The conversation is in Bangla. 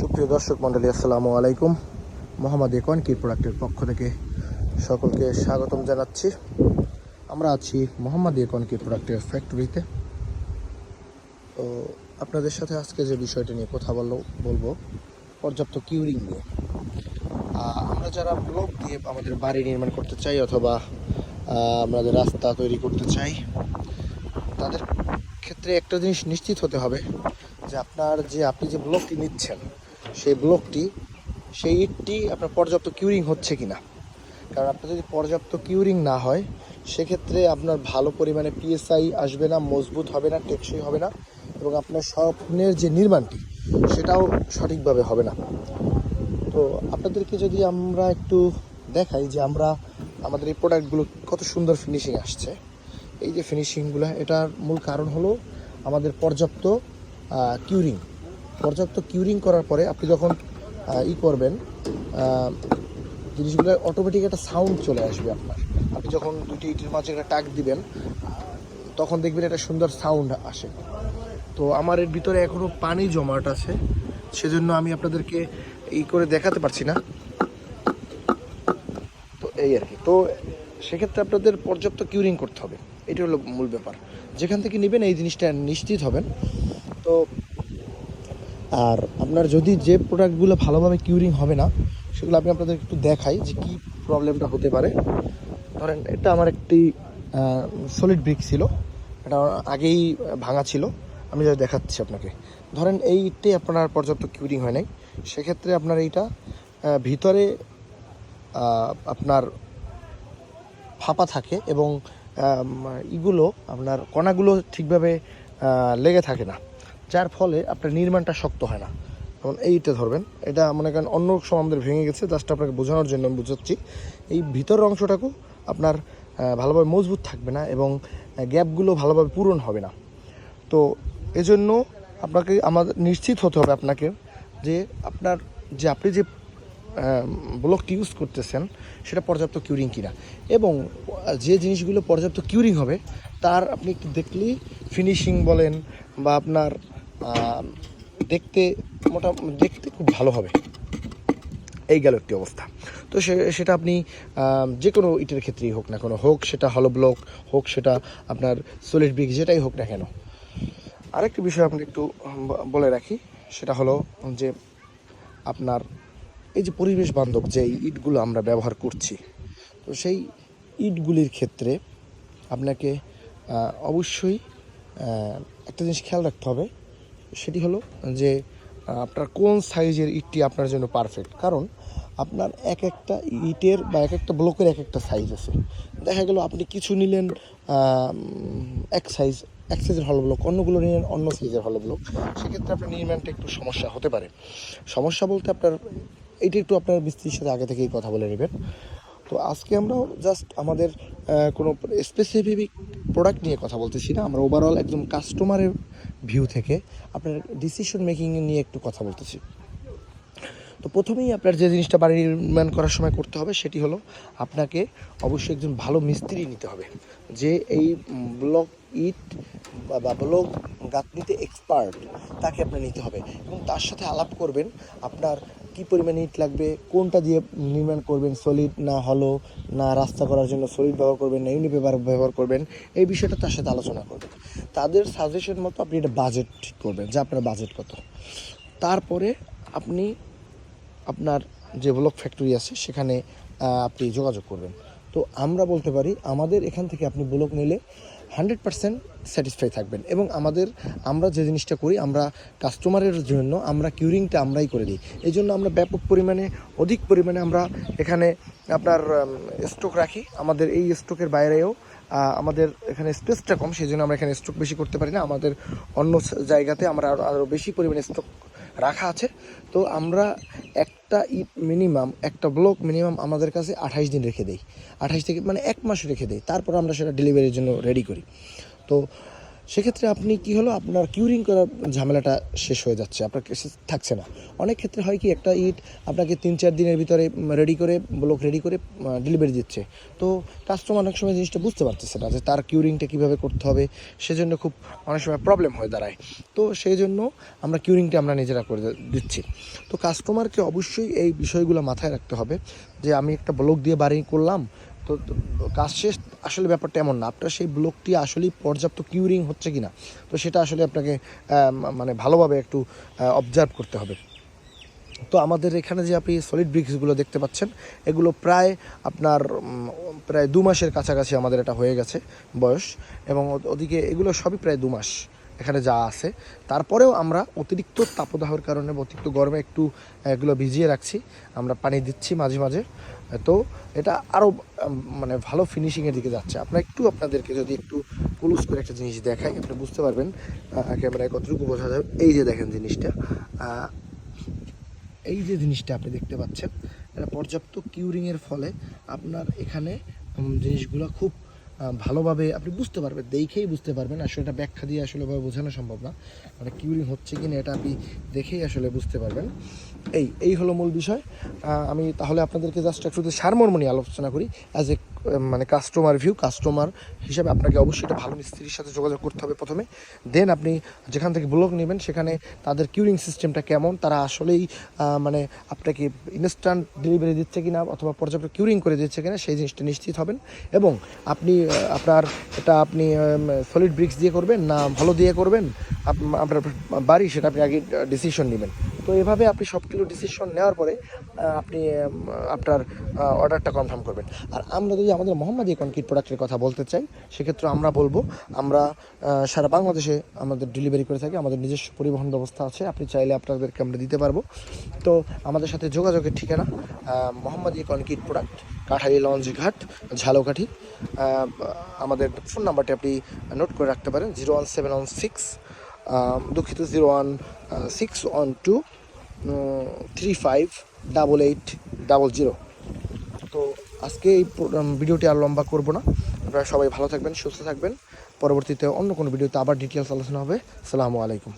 সুপ্রিয় দর্শক মন্ডলী আসসালামু আলাইকুম। মোহাম্মদ একন কি প্রোডাক্টের পক্ষ থেকে সকলকে স্বাগতম জানাচ্ছি। আমরা আছি মোহাম্মদ একন কি প্রোডাক্টের ফ্যাক্টরিতে। তো আপনাদের সাথে আজকে যে বিষয়টা নিয়ে কথা বলল, বলব, পর্যাপ্ত কিউরিং নিয়ে। আমরা যারা ব্লক দিয়ে আমাদের বাড়ি নির্মাণ করতে চাই অথবা আমাদের রাস্তা তৈরি করতে চাই, তাদের ক্ষেত্রে একটা জিনিস নিশ্চিত হতে হবে যে আপনার যে, আপনি যে ব্লকটি নিচ্ছেন সেই ব্লকটি, সেই ইটটি আপনার পর্যাপ্ত কিউরিং হচ্ছে কি না কারণ আপনার যদি পর্যাপ্ত কিউরিং না হয়, সেক্ষেত্রে আপনার ভালো পরিমাণে পিএসআই আসবে না, মজবুত হবে না, টেকসই হবে না এবং আপনার স্বপ্নের যে নির্মাণটি, সেটাও সঠিকভাবে হবে না। তো আপনাদেরকে যদি আমরা একটু দেখাই যে আমরা আমাদের এই প্রোডাক্টগুলো কত সুন্দর ফিনিশিং আসছে। এই যে ফিনিশিংগুলো এটার মূল কারণ হলো আমাদের পর্যাপ্ত কিউরিং পর্যাপ্ত কিউরিং করার পরে আপনি যখন ই করবেন জিনিসগুলো অটোমেটিক একটা সাউন্ড চলে আসবে আপনার। আপনি যখন দুটি ইটের মাঝে একটা টাক দিবেন তখন দেখবেন একটা সুন্দর সাউন্ড আসে। তো আমার এর ভিতরে এখনও পানি জমাট আছে, সেজন্য আমি আপনাদেরকে ই করে দেখাতে পারছি না। তো এই আর কি। তো সেক্ষেত্রে আপনাদের পর্যাপ্ত কিউরিং করতে হবে। এটা হলো মূল ব্যাপার। যেখান থেকে নেবেন এই জিনিসটা নিশ্চিত হবেন। তো আর আপনার যদি যে প্রোডাক্টগুলো ভালোভাবে কিউরিং হবে না, সেগুলো আমি আপনাদের একটু দেখাই যে কি প্রবলেমটা হতে পারে। ধরেন, এটা আমার একটি সলিড ব্রিক ছিল। এটা আগেই ভাঙা ছিল। আমি যা দেখাচ্ছি আপনাকে। ধরেন এই ইটটি আপনার পর্যাপ্ত কিউরিং হয় নাই। সেক্ষেত্রে আপনার এইটা ভিতরে আপনার ফাঁপা থাকে এবং ইগুলো আপনার কণাগুলো ঠিকভাবে লেগে থাকে না। যার ফলে আপনার নির্মাণটা শক্ত হয় না। যেমন এইটা ধরবেন, এটা মনে করেন অন্য সময় আমাদের ভেঙে গেছে জাস্ট আপনাকে বোঝানোর জন্য আমি বুঝাচ্ছি। এই ভিতরের অংশটাকু আপনার ভালোভাবে মজবুত থাকবে না এবং গ্যাপগুলো ভালোভাবে পূরণ হবে না। তো এজন্য আপনাকে আমাদের নিশ্চিত হতে হবে আপনাকে যে আপনার, যে আপনি যে ব্লকটি ইউজ করতেছেন, সেটা পর্যাপ্ত কিউরিং কিনা। এবং যে জিনিসগুলো পর্যাপ্ত কিউরিং হবে, তার আপনি দেখলেই ফিনিশিং বলেন বা আপনার দেখতে মোটা, দেখতে খুব ভালো হবে। এই গেল একটি অবস্থা। তো সেটা আপনি যে কোনো ইটের ক্ষেত্রেই হোক না কোনো, হোক সেটা হলো ব্লক হোক সেটা আপনার সলিড ব্রিক যেটাই হোক না কেন। আরেকটি বিষয় আপনি একটু বলে রাখি, সেটা হলো যে আপনার এই যে পরিবেশ বান্ধব যে ইটগুলো আমরা ব্যবহার করছি, তো সেই ইটগুলির ক্ষেত্রে আপনাকে অবশ্যই একটা জিনিস খেয়াল রাখতে হবে সেটি হলো যে আপনার কোন সাইজের ইটটি আপনার জন্য পারফেক্ট কারণ আপনার এক একটা ইটের বা এক একটা ব্লকের এক একটা সাইজ আছে। দেখা গেল আপনি কিছু নিলেন এক সাইজ এক সাইজের হলো ব্লক অন্যগুলো নিলেন অন্য সাইজের হলো ব্লক সেক্ষেত্রে আপনার নির্মাণটা একটু সমস্যা হতে পারে। সমস্যা বলতে আপনার, এইটা একটু আপনার মিস্ত্রির সাথে আগে থেকেই কথা বলে নেবেন। তো আজকে আমরা জাস্ট আমাদের কোনো স্পেসিফিক প্রোডাক্ট নিয়ে কথা বলতেছি না। আমরা ওভারঅল একদম কাস্টমারের ভিউ থেকে আপনার ডিসিশন মেকিং নিয়ে একটু কথা বলতেছি। তো প্রথমেই আপনার যে জিনিসটা বাড়ি নির্মাণ করার সময় করতে হবে, সেটি হলো আপনাকে অবশ্যই একজন ভালো মিস্ত্রি নিতে হবে। যে এই ব্লক ইট বা- ব্লক গাঁথনিতে এক্সপার্ট তাকে আপনার নিতে হবে এবং তার সাথে আলাপ করবেন আপনার কি পরিমাণ ইট লাগবে, কোনটা দিয়ে নির্মাণ করবেন সলিড না হলো না রাস্তা করার জন্য সলিড ব্যবহার করবেন, না ইউনিপেপার ব্যবহার করবেন, এই বিষয়টা তার সাথে আলোচনা করবেন। তাদের সাজেশন মতো আপনি এটা বাজেট ঠিক করবেন, যে আপনার বাজেট কত। তারপরে আপনি আপনার যে ব্লক ফ্যাক্টরি আছে, সেখানে আপনি যোগাযোগ করবেন। তো আমরা বলতে পারি, আমাদের এখান থেকে আপনি ব্লক নিলে হান্ড্রেড পার্সেন্ট স্যাটিসফাই থাকবেন এবং আমাদের, আমরা যে জিনিসটা করি, আমরা কাস্টমারের জন্য আমরা কিউরিংটা আমরাই করে দিই। এই জন্য আমরা ব্যাপক পরিমাণে, অধিক পরিমাণে আমরা এখানে আপনার স্টক রাখি। আমাদের এই স্টকের বাইরেও আমাদের এখানে স্পেসটা কম সেই জন্য আমরা এখানে স্টক বেশি করতে পারি না। আমাদের অন্য জায়গাতে আমরা আরও বেশি পরিমাণে স্টক রাখা আছে। তো আমরা একটা ইট মিনিমাম একটা ব্লক মিনিমাম আমাদের কাছে আঠাইশ দিন রেখে দেই। আঠাইশ থেকে মানে এক মাস রেখে দেই। তারপর আমরা সেটা ডেলিভারির জন্য রেডি করি। তো সেক্ষেত্রে আপনি কি হলো? আপনার কিউরিং করার ঝামেলাটা শেষ হয়ে যাচ্ছে, আপনার কাছে থাকছে না। অনেক ক্ষেত্রে হয় কি, একটা ইট আপনাকে তিন চার দিনের ভিতরে রেডি করে ব্লক রেডি করে ডেলিভারি দিচ্ছে। তো কাস্টমার অনেক সময় জিনিসটা বুঝতে পারতেছে না যে তার কিউরিংটা কীভাবে করতে হবে, সেজন্য খুব অনেক সময় প্রবলেম হয়ে দাঁড়ায়। তো সেই জন্য আমরা কিউরিংটা আমরা নিজেরা করে দিচ্ছি। তো কাস্টমারকে অবশ্যই এই বিষয়গুলো মাথায় রাখতে হবে যে আমি একটা ব্লক দিয়ে বাড়ি করলাম তো কাজ শেষ, আসলে ব্যাপারটা এমন না। আপনার সেই ব্লকটি আসলেই পর্যাপ্ত কিউরিং হচ্ছে কি না তো সেটা আসলে আপনাকে মানে ভালোভাবে একটু অবজার্ভ করতে হবে। তো আমাদের এখানে যে আপনি সলিড ব্রিক্সগুলো দেখতে পাচ্ছেন, এগুলো প্রায় আপনার প্রায় দু মাসের কাছাকাছি আমাদের এটা হয়ে গেছে বয়স। এবং ওদিকে এগুলো সবই প্রায় দু মাস। এখানে যা আছে। তারপরেও আমরা অতিরিক্ত তাপদাহের কারণে অতিরিক্ত গরমে একটু, এগুলো ভিজিয়ে রাখছি। আমরা পানি দিচ্ছি মাঝে মাঝে। তো এটা আরও মানে ভালো ফিনিশিংয়ের দিকে যাচ্ছে। আপনার একটু আপনাদেরকে যদি একটু ক্লোজ করে একটা জিনিস দেখাই, আপনি বুঝতে পারবেন ক্যামেরায় কতটুকু বোঝা যাবে এই যে দেখেন জিনিসটা এই যে জিনিসটা আপনি দেখতে পাচ্ছেন, এটা পর্যাপ্ত কিউরিংয়ের ফলে আপনার এখানে জিনিসগুলো খুব ভালোভাবে আপনি বুঝতে পারবেন, দেখেই বুঝতে পারবেন। আসলে এটা ব্যাখ্যা দিয়ে আসলে ভাবে বোঝানো সম্ভব না। মানে কিউরিং হচ্ছে কি না, এটা আপনি দেখেই আসলে বুঝতে পারবেন। এই এই হলো মূল বিষয়। আমি তাহলে আপনাদেরকে জাস্ট একটু সারমর্মনি আলোচনা করি। অ্যাজ এ মানে কাস্টমার ভিউ কাস্টমার হিসাবে আপনাকে অবশ্যই একটা ভালো মিস্ত্রির সাথে যোগাযোগ করতে হবে প্রথমে। দেন আপনি যেখান থেকে ব্লক নেবেন, সেখানে তাদের কিউরিং সিস্টেমটা কেমন, তারা আসলেই মানে আপনাকে ইনস্ট্যান্ট ডেলিভারি দিচ্ছে কিনা অথবা পর্যাপ্ত কিউরিং করে দিচ্ছে কিনা, সেই জিনিসটা নিশ্চিত হবেন। এবং আপনি আপনার এটা আপনি সলিড ব্রিক্স দিয়ে করবেন না ভালো দিয়ে করবেন আপনার বাড়ি সেটা আপনি আগে ডিসিশন নেবেন। তো এভাবে আপনি সবগুলো ডিসিশন নেওয়ার পরে আপনি আপনার অর্ডারটা কনফার্ম করবেন। আর আমরা যদি আমাদের মোহাম্মদী কনক্রিট প্রোডাক্টের কথা বলতে চাই, সেক্ষেত্রে আমরা বলব, আমরা সারা বাংলাদেশে আমাদের ডেলিভারি করে থাকি, আমাদের নিজস্ব পরিবহন ব্যবস্থা আছে, আপনি চাইলে আপনাদেরকে আমরা দিতে পারব। তো আমাদের সাথে যোগাযোগের ঠিকানা মোহাম্মদী concrete product Kathali launch ghat, Jhalokathi. আমাদের ফোন নাম্বারটি আপনি নোট করে রাখতে পারেন zero one seven one six দুঃখিত zero one six one two three five double eight double zero তো আজকে এই ভিডিওটি আর লম্বা করব না। আপনারা সবাই ভালো থাকবেন, সুস্থ থাকবেন। পরবর্তীতে অন্য কোনো ভিডিওতে আবার ডিটেলস আলোচনা হবে। সালামু আলাইকুম।